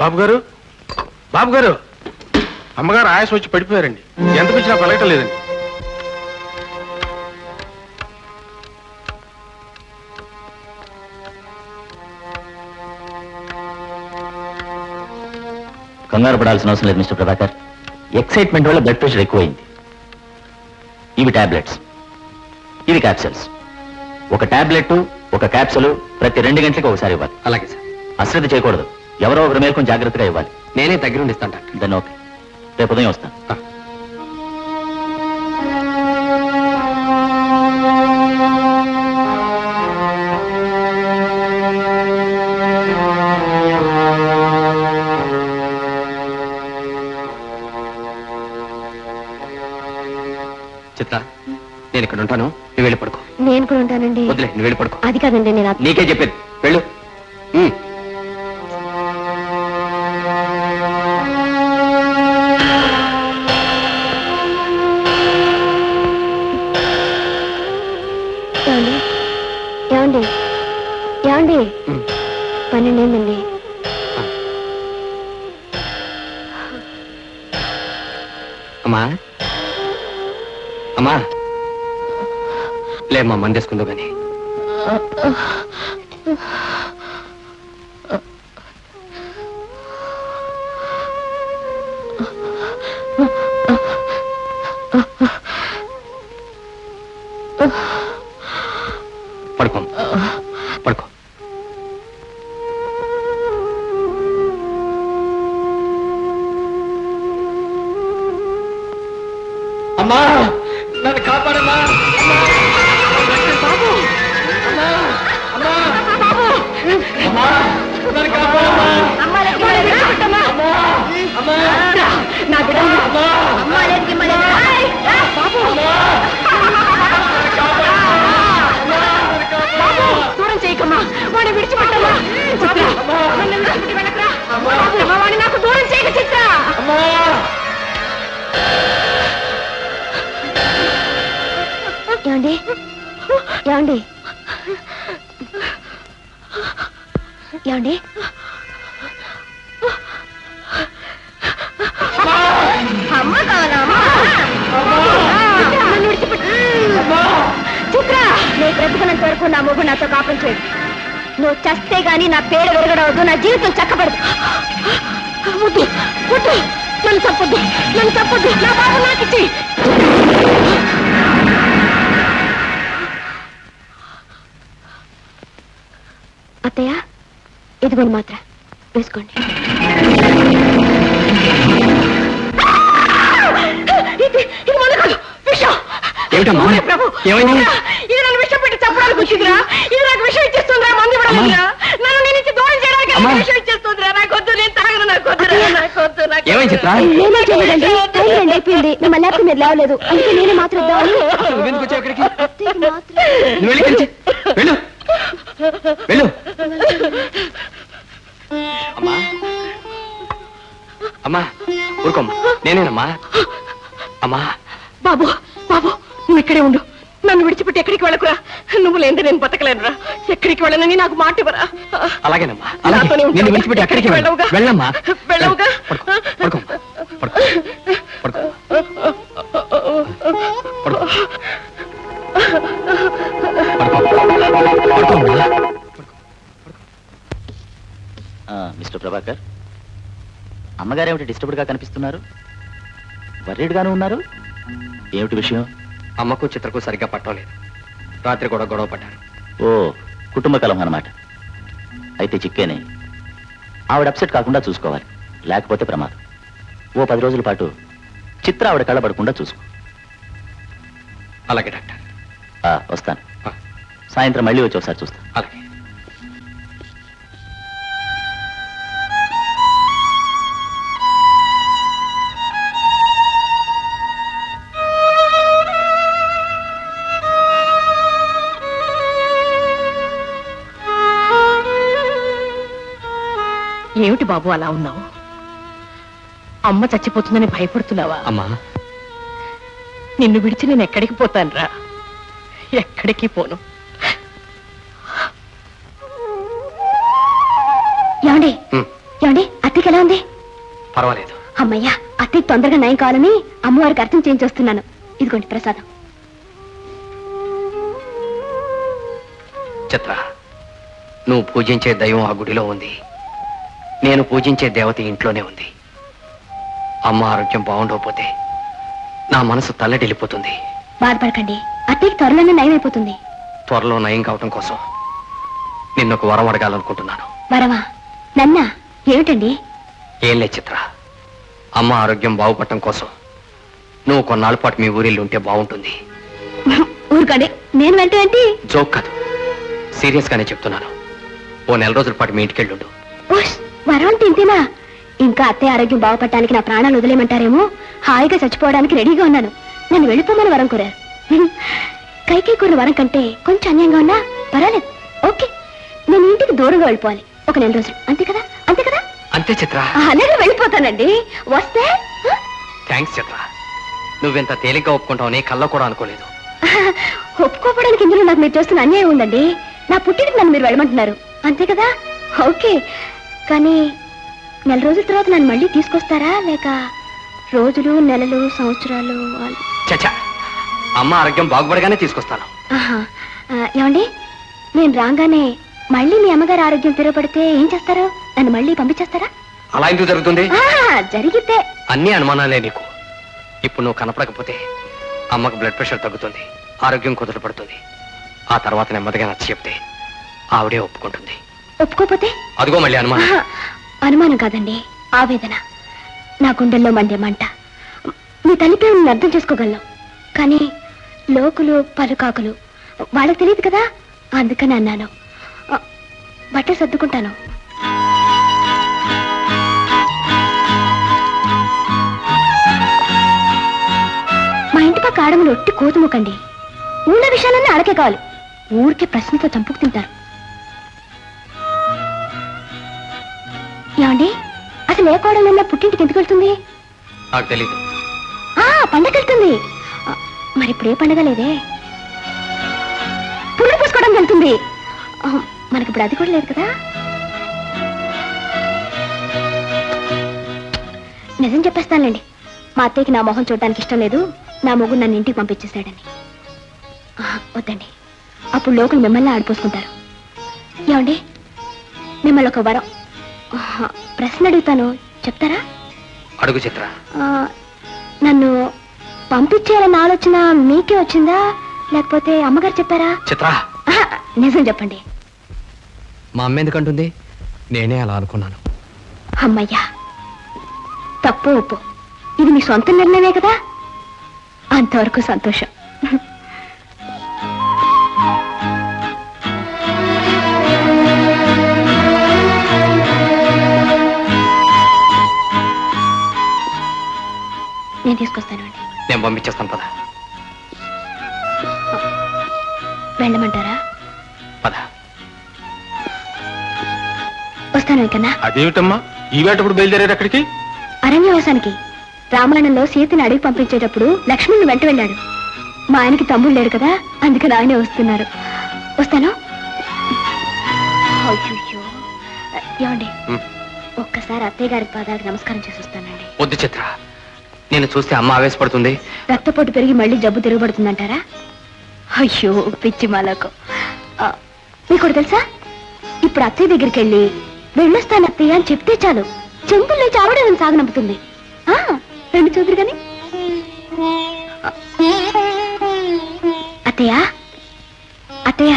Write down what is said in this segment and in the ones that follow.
బాబు గారు బాబు గారు అమ్మగారు ఆయాసం వచ్చి పడిపోయారండి. ఎంత పిచ్చినా పలకటం లేదండి. కంగారు పడాల్సిన అవసరం లేదు మిస్టర్ ప్రభాకర్. ఎక్సైట్మెంట్ వల్ల బ్లడ్ ప్రెషర్ ఎక్కువైంది. ఇవి టాబ్లెట్స్. ఇవి క్యాప్సూల్స్ ఒక టాబ్లెట్ ఒక క్యాప్సూల్ ప్రతి రెండు గంటలకు ఒకసారి ఇవ్వాలి. అలాగే సార్. అశ్రద్ధ చేయకూడదు. ఎవరో ఒకరి మేరకు జాగ్రత్తగా ఇవ్వాలి. నేనే దగ్గరుండి ఇస్తాను డాక్టర్. దాన్ని ఓకే రేపు ఉదయం వస్తాను. చిత్ర నేను ఇక్కడ ఉంటాను. నువ్వు వెళ్ళి పడుకో. నేను కూడా ఉంటానండి. వదిలే నువ్వు వెళ్ళి పడుకో. అది కాదండి నేను నీకే చెప్పేది. ఏమండి? ఉమ్. అమ్మా? అమ్మా? లేమ్మా మందేసుకుందో కానీ అమ్మా నన్ను కాపాడమ్మా అమ్మా! బాబు! అమ్మా! అమ్మా! అమ్మా! నన్ను కాపాడమ్మా! అమ్మా! అమ్మా! అమ్మా! దూరం ఏమండి? ఏమండి? అమ్మ. చిత్ర నేను బ్రతుకున్నంత వరకు నా మొగ్గు నాతో కాపం చేయడు. నువ్వు చస్తే గాని నా పేరు విరగడవద్దు నా జీవితం చక్కబడదు. వద్దు వద్దు నన్ను తప్పొద్దు నన్ను తప్పొద్దు నా బాబు నాకు అత్తయ్య ఇదిగోండి మాత్ర. వేసుకోండి. ఏమిటమ్మా? ఓరే ప్రభు, ఏమైంది? దేవుడా, ఇది నన్ను విషం పెట్టి చంపడానికి వచ్చిందిరా. ఇది నాకు విషం ఇచ్చేస్తుందిరా మందు ఇవ్వడానికిరా నన్ను నేను ఇచ్చి దూరం చేయడానికి అమ్మా. నాకు విషం ఇచ్చేస్తుందిరా. నాకు వద్దు నేను తాగను నాకు వద్దురా నాకు వద్దు నాకు ఏమైంది చిత్ర? నేనే చేయలేదండి టైం రెండు అయిపోయింది. నా మళ్ళీ మీరు లేవలేదు. అందుకే నేనే మాత్రం ఇద్దామని. నువ్వెందుకు వచ్చావు ఇక్కడికి? అత్తయ్యకి మాత్రం నువ్వు వెళ్ళి కలిసి వెళ్ళు. వెళ్ళు. అమ్మా. అమ్మా ఊరుకోమ్మా. నేనేనమ్మా. అమ్మా. బాబు బాబు నువ్వు ఇక్కడే ఉండు. నన్ను విడిచిపెట్టి ఎక్కడికి వెళ్ళకురా? నువ్వు లేని నేను బతకలేనురా. ఎక్కడికి వెళ్ళనని నాకు మాట ఇవ్వరా? అలాగేనమ్మా. అలాగే. నాతోనే ఉంటావా? నేను విడిచిపెట్టి అక్కడికి వెళ్ళు. వెళ్ళవుగా? వెళ్ళమ్మా. వెళ్ళవుగా? పడుకో పడుకో. మిస్టర్ ప్రభాకర్ అమ్మగారు ఏమిటి డిస్టర్బ్డ్గా కనిపిస్తున్నారు? వర్రీడ్గాను ఉన్నారు? ఏమిటి విషయం? అమ్మకు చిత్రకు సరిగ్గా పట్టలేదు రాత్రి కూడా గొడవ పడ్డారు. ఓ కుటుంబ కలం అన్నమాట. అయితే చిక్కేనే ఆవిడ అప్సెట్ కాకుండా చూసుకోవాలి. లేకపోతే ప్రమాదం. ఓ పది రోజుల పాటు చిత్ర ఆవిడ కళ్ళబడకుండా చూసుకో. అలాగే డాక్టర్. వస్తాను. సాయంత్రం మళ్ళీ వచ్చి ఒకసారి చూస్తాను అలాగే. ఏమిటి బాబు అలా ఉన్నావు? అమ్మ చచ్చిపోతుందని భయపడుతున్నావా? అమ్మా. నిన్ను విడిచి నేను ఎక్కడికి పోతానురా? ఎక్కడికి పోను. ఏమండి? ఉమ్. ఏమండి? అత్తకి ఎలా ఉంది? పర్వాలేదు. అమ్మయ్యా అత్తకి తొందరగా నయం కావాలని అమ్మవారికి అర్థం చేయించొస్తున్నాను. ఇదిగోండి ప్రసాదం. చిత్ర నువ్వు పూజించే దైవం ఆ గుడిలో ఉంది. నేను పూజించే దేవత ఇంట్లోనే ఉంది. అమ్మ ఆరోగ్యం బాగుండకపోతే నా మనసు తల్లడిల్లిపోతుంది. బాధపడకండి. అత్తకి త్వరలోనే నయం అయిపోతుంది. త్వరలో నయం కావటం కోసం నిన్నొక వరం అడగాలనుకుంటున్నాను. వరమా? నన్నా? ఏమిటండి? ఏం లేదు చిత్ర. అమ్మ ఆరోగ్యం బాగుపడటం కోసం నువ్వు కొన్నాళ్ళ పాటు మీ ఊరిల్లు ఉంటే బాగుంటుంది. ఊరుకోండి. నేను వెంట ఏంటి? జోక్ కాదు. సీరియస్ గానే చెప్తున్నాను. ఓ నెల రోజుల పాటు మీ ఇంటికి వెళ్ళుండు ఉష్, వరం ఇంతేనా ఇంకా అత్తయ్య ఆరోగ్యం బాగుపడటానికి నా ప్రాణాలు వదిలేయమంటారేమో? హాయిగా చచ్చిపోవడానికి రెడీగా ఉన్నాను. నన్ను వెళ్ళిపోమని వరం కోరారు. కైకై కూరిన వరం కంటే కొంచెం అన్యంగా ఉన్నా పర్వాలేదు. ఓకే. నేను ఇంటికి దూరంగా వెళ్ళిపోవాలి. ఒక నెల రోజులు. అంతే కదా? అంతే కదా? అంతే చిత్ర. అలాగే వెళ్ళిపోతానండి. వస్తే? థ్యాంక్స్ చిత్ర. నువ్వెంత తేలిగ్గా ఒప్పుకుంటావని కళ్ళ కూడా అనుకోలేదు. ఒప్పుకోవడానికి ఇందులో నాకు మీరు చేస్తున్న అన్యాయం ఉందండి. నా పుట్టినకి నన్ను మీరు వెళ్ళమంటున్నారు. అంతే కదా? ఓకే. కానీ నెల రోజుల తర్వాత నన్ను మళ్ళీ తీసుకొస్తారా? లేక రోజులు నెలలు సంవత్సరాలు చచ్చా అమ్మ ఆరోగ్యం బాగుపడగానే తీసుకొస్తాను. ఏమండి? నేను రాగానే మళ్ళీ మీ అమ్మగారు ఆరోగ్యం తిరగబడితే ఏం చేస్తారు? నన్ను మళ్ళీ పంపించేస్తారా? అలా ఎందుకు జరుగుతుంది? జరిగితే. అన్ని అనుమానాలే నీకు. ఇప్పుడు నువ్వు కనపడకపోతే అమ్మకు బ్లడ్ ప్రెషర్ తగ్గుతుంది ఆరోగ్యం కుదుట పడుతుంది. ఆ తర్వాత నెమ్మదిగా నచ్చ చెప్తే ఆవిడే ఒప్పుకుంటుంది. ఒప్పుకోపోతే అదిగో మళ్ళీ అనుమానం. ఆహా, అనుమానం కాదండి ఆవేదన. నా గుండెల్లో మండే మంట. మీ తల్లిపై నేను అర్థం చేసుకోగలను. కానీ లోకులు పలుకాకులు వాళ్ళకి తెలియదు కదా? అందుకని అన్నాను. ఆ, బట్టలు సర్దుకుంటాను. మా ఇంటి పక్క ఆడములు ఒట్టి కోతుముకండి ఊళ్ళో విషయాలన్నీ అడకే కావాలి. ఊరికే ప్రశ్నతో చంపుకు తింటారు. ఏమండి? అసలు ఏ కోడలన్నా పుట్టింటికి ఎందుకు వెళ్తుంది? నాకు తెలీదు. ఆ పండగ వెళ్తుంది. ఆ, మరి ఇప్పుడు ఏ పండగ లేదే? పుల్లు పూసుకోవడం వెళ్తుంది. ఆ, మనకి ఇప్పుడు అది కూడా లేదు కదా? నిజం చెప్పేస్తానులేండి. మా అత్తయ్యకి నా మొహం చూడడానికి ఇష్టం లేదు. నా మొగ్గు నన్ను ఇంటికి పంపించేశాడని. ఆ, వద్దండి. అప్పుడు లోకులు మిమ్మల్ని ఆడిపోసుకుంటారు. ఏమండి? మిమ్మల్ని ఒక వరం. ఆహా, ప్రశ్న అడుగుతాను. చెప్తారా? అడుగు చిత్ర. ఆ, నన్ను పంపించేయాలన్న ఆలోచన మీకే వచ్చిందా? లేకపోతే అమ్మగారు చెప్పారా? చిత్ర. ఆహా, నిజం చెప్పండి. మా అమ్మ ఎందుకంటుంది? నేనే అలా అనుకున్నాను. అమ్మయ్యా తప్పు ఒప్పు. ఇది మీ సొంత నిర్ణయమే కదా? అంతవరకు సంతోషం. నేను తీసుకొస్తానండి నేను పంపించేస్తాను పద. వెళ్ళమంటారా? పద. వస్తాను కన్నా అదేమిటమ్మా? ఈ వేటప్పుడు బయలుదేరారు అక్కడికి? అరణ్యవాసానికి. రామాయణంలో సీతని అడిగి పంపించేటప్పుడు లక్ష్మణుని వెంట వెళ్ళాడు. మా ఆయనకి తమ్ముడు లేడు కదా అందుకని ఆయనే వస్తున్నారు. వస్తాను. ఏమండి. ఒక్కసారి అత్తయ్య గారి పాదాలకు నమస్కారం చేసి వస్తానండి. వద్దు చిత్ర. నేను చూస్తే అమ్మ ఆవేశపడుతుంది. రక్తపోటు పెరిగి మళ్ళీ జబ్బు తిరగబడుతుందంటారా? అయ్యో పిచ్చి మాలకు. మీకు తెలుసా? ఇప్పుడు అత్తయ్య దగ్గరికి వెళ్ళి వెళ్ళొస్తాను అత్తయ్య అని చెప్తే చాలు. చెంపులు లేచి ఆవిడే సాగనంపుతుంది. ఆ, చూద్దరు కానీ అత్తయ్య అత్తయ్య.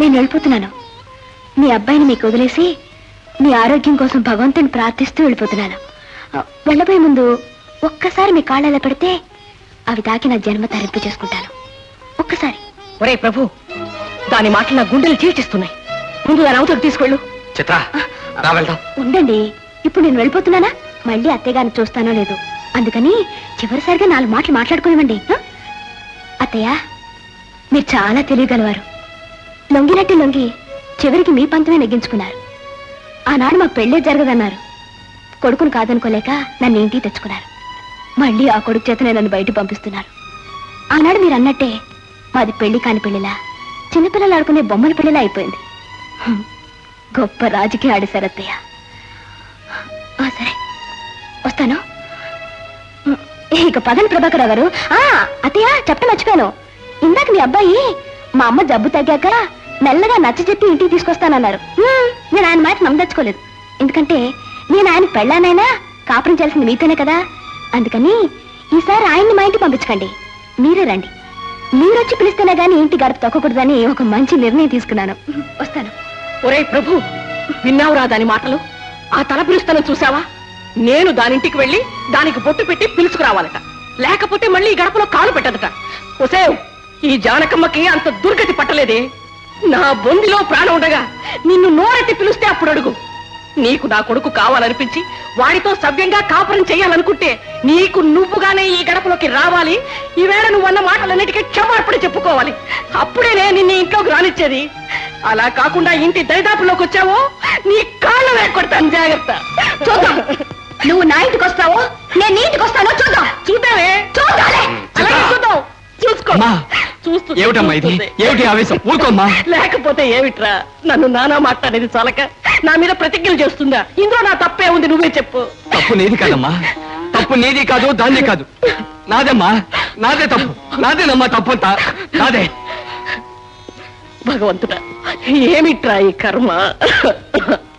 నేను వెళ్ళిపోతున్నాను. మీ అబ్బాయిని మీకు వదిలేసి మీ ఆరోగ్యం కోసం భగవంతుని ప్రార్థిస్తూ వెళ్ళిపోతున్నాను. వెళ్ళబోయే ముందు ఒక్కసారి మీ కాళ్ళు ఎలా పెడితే అవి తాకి నా జన్మ తరింపు చేసుకుంటాను. ఒక్కసారి. ఒరే ప్రభు దాని మాటలు నా గుండెలు చీల్చిస్తున్నాయి. ముందు దాని అవతలకు తీసుకెళ్ళు. చిత్ర ఉండండి. ఇప్పుడు నేను వెళ్ళిపోతున్నానా? మళ్ళీ అత్తయ్య గారిని చూస్తానో లేదు. అందుకని చివరిసారిగా నాలుగు మాటలు మాట్లాడుకునివ్వండి? అత్తయ్య మీరు చాలా తెలియగలవారు లొంగినట్టు లొంగి చివరికి మీ పంతమే నెగ్గించుకున్నారు. ఆనాడు మా పెళ్ళే జరగదన్నారు. కొడుకును కాదనుకోలేక నన్ను ఇంటికి తెచ్చుకున్నారు. మళ్ళీ ఆ కొడుకు చేతనే నన్ను బయట పంపిస్తున్నారు. ఆనాడు మీరు అన్నట్టే మాది పెళ్ళి కాని పెళ్ళిలా చిన్నపిల్లలు ఆడుకునే బొమ్మల పెళ్ళిలా అయిపోయింది. గొప్ప రాజకీయ ఆడేశారు అత్తయ్య సరే. వస్తాను. ఇక పదని ప్రభాకర్ గారు. ఆ అత్తయ్య చెప్ప మర్చిపోయాను. ఇందాక మీ అబ్బాయి మా అమ్మ జబ్బు తగ్గాక మెల్లగా నచ్చ చెప్పి ఇంటికి తీసుకొస్తానన్నారు. నేను ఆయన మాట నమ్మదచ్చుకోలేదు ఎందుకంటే నేను ఆయన పెళ్ళానైనా కాపురం చేయాల్సింది మీతోనే కదా. అందుకని ఈసారి ఆయన్ని మా ఇంటికి పంపించకండి. మీరే రండి. మీరొచ్చి పిలిస్తేనే గానీ ఇంటి గడప తొక్కకూడదని ఒక మంచి నిర్ణయం తీసుకున్నాను. వస్తాను. ఒరే ప్రభు విన్నావురా దాని మాటలు? ఆ తల పిలుస్తాను చూసావా నేను దానింటికి వెళ్ళి దానికి బొట్టు పెట్టి పిలుచుకురావాలట. లేకపోతే మళ్ళీ ఈ గడపలో కాలు పెట్టదట. ఒసేవ్ ఈ జానకమ్మకి అంత దుర్గతి పట్టలేదే. నా బొందిలో ప్రాణం ఉండగా నిన్ను నోరెత్తి పిలిస్తే అప్పుడు అడుగు. నీకు నా కొడుకు కావాలనిపించి వాడితో సవ్యంగా కాపురం చేయాలనుకుంటే నీకు నువ్వుగానే ఈ గడపలోకి రావాలి. ఈవేళ నువ్వు అన్న మాటలన్నిటికీ క్షమార్పణ చెప్పుకోవాలి. అప్పుడేనే నిన్ను ఇంట్లోకి రానిచ్చేది. అలా కాకుండా ఇంటి దరిదాపుల్లోకి వచ్చావో నీ కాళ్ళు వేకొడతాను జాగ్రత్త. చూద్దాం. నువ్వు నా ఇంటికి వస్తావో నేను నీ ఇంటికి వస్తానో చూద్దాం. చూద్దామే. అలాగే చూద్దాం. చూసుకో. అమ్మా, చూస్తూ ఏమిటమ్మా ఇది? చూస్తుంది. ఏమిటి ఆవేశం? ఊరుకోమ్మా. లేకపోతే ఏమిట్రా? నన్ను నానా మాట్లాడేది చాలక? నా మీద ప్రతిజ్ఞలు చేస్తుందా? ఇందులో నా తప్పే ఉంది నువ్వే చెప్పు. తప్పు నీది కాదమ్మా. తప్పు నీది కాదు దాన్ని కాదు. నాదమ్మా నాదే తప్పు. నాదేనమ్మా తప్పు అంతా నాదే. భగవంతుడా ఏమిట్రా ఈ కర్మ?